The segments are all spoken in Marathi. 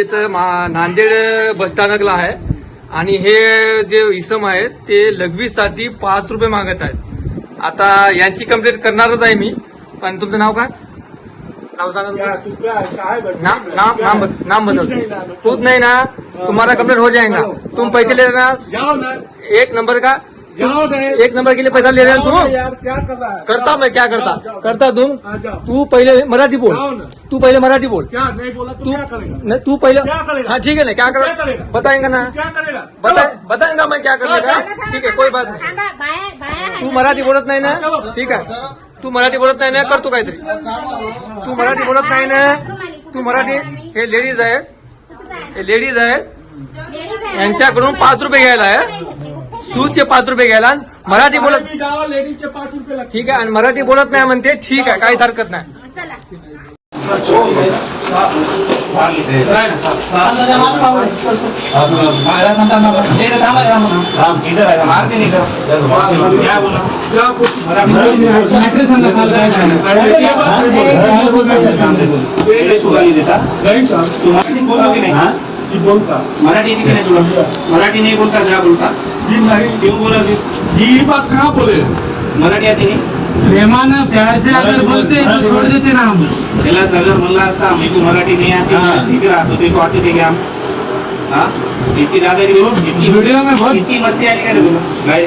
इथं मा- नांदेड बसस्थानकला आहे. आणि हे जे इसम आहेत ते लघवीसाठी पाच रुपये मागत आहेत. आता यांची कंप्लेंट करणारच आहे मी. पण तुमचं नाव काय? नाव सांगा. नाम नाम नाम बत- नाम बदल खुद नहीं ना तुम्हारा कंप्लेंट हो जाएगा तुम पैसे ले रहे जाओ ना ना. एक नंबर का? एक नंबर के लिए पैसा ले रहे हैं तू। क्या कर रहा है? करता मैं क्या करता? जाओ, जाओ। करता तुम हाँ, तू पहले मराठी बोल। तू पहले मराठी बोल। क्या? नहीं बोला तो तू करेगा? तू पहले हाँ ठीक है ना क्या क्या कर करेगा? बताएँगे ना। क्या बताएँगा मैं क्या करने का। चलो, ठीक है कोई बात नाही। तू मराठी बोलत नाही ना? ठीक आहे तू मराठी बोलत नाही ना? करतो काहीतरी। तू मराठी बोलत नाही ना? तू मराठी हे लेडीज़ आहेत। हे लेडीज़ आहेत। आहे. यांच्याकडून पाच रुपये घ्यायला आहे सूटचे पाच रुपये घ्यायला आणि मराठी बोलत भी जाओ लेडीज के पाँच लगते ठीक आहे आणि मराठी बोलत नाही म्हणते ठीक आहे काहीच हरकत नाही. चला नहीं सर मराठी बोलतो की बोलता. मराठी येते की नाही तुला? मराठी नाही बोलता क्या बोलता? जी नहीं. क्यों बोला तू? ये बात कहाँ बोले? मराठी येते नाही मेहमान प्यार से अगर बोलते तो छोड़ देते ना हम त्याला अगर म्हणला असता मी तू मराठी नाही आती सीख रहा तो देखो आती थे क्या? हम हाँ वीडियो में बहुत इतनी मस्ती आली का तुला काय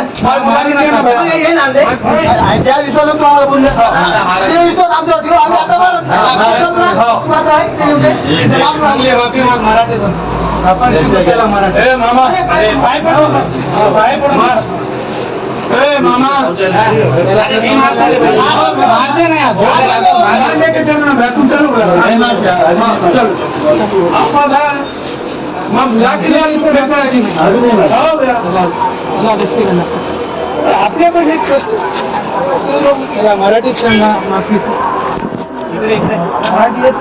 मा- मागं बोल. ये दुसऱ्या नावाचं. मारते रे, आपण नाही मारत. तुम्हारा विश्वास मैं बुलाता ना ए मामा पाय पडो पाय पडो ए मामा आपल्या पण एक प्रश्न. मराठीत सांगा माफी. मराठी येत.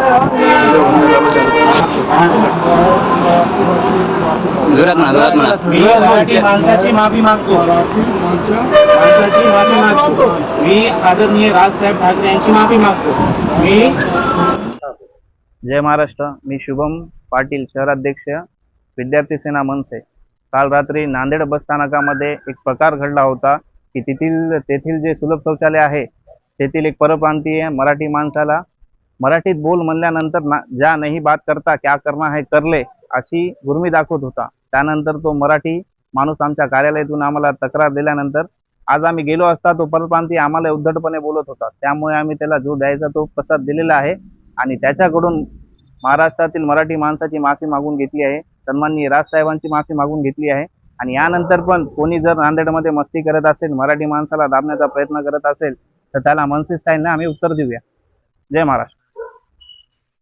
मी मराठी माणसाची माफी मागतो. माणसाची माफी मागतो. मी आदरणीय राजसाहेब ठाकरे यांची माफी मागतो. मी जय महाराष्ट्र. मी शुभम पाटील शहराध्यक्ष. विद्यार्थी सेना मनसे. काल रात्री नांदेड बस स्थानकामध्ये एक प्रकार घडला होता की तेथील तेथील जे सुलभ शौचालय आहे तेथील एक परप्रांतीय मराठी माणसाला मराठीत बोल म्हणल्यानंतर ना ज्या नाही बात करता क्या करना है करले अशी गुरमी दाखवत होता. त्यानंतर तो मराठी माणूस आमच्या कार्यालयातून आम्हाला तक्रार दिल्यानंतर आज आम्ही गेलो असता तो परप्रांतीय आम्हाला उद्धटपणे बोलत होता. त्यामुळे आम्ही त्याला जो द्यायचा तो प्रसाद दिलेला आहे आणि त्याच्याकडून महाराष्ट्रातील मराठी माणसाची माफी मागून घेतली आहे. सन्माननीय राजसाहेबांची माफी मागून घेतली आहे. आणि यानंतर पण कोणी जर नांदेडमध्ये मस्ती करत असेल मराठी माणसाला दाबण्याचा प्रयत्न करत असेल तर त्याला मनसे स्टाईलने आम्ही उत्तर देऊया. जय महाराष्ट्र.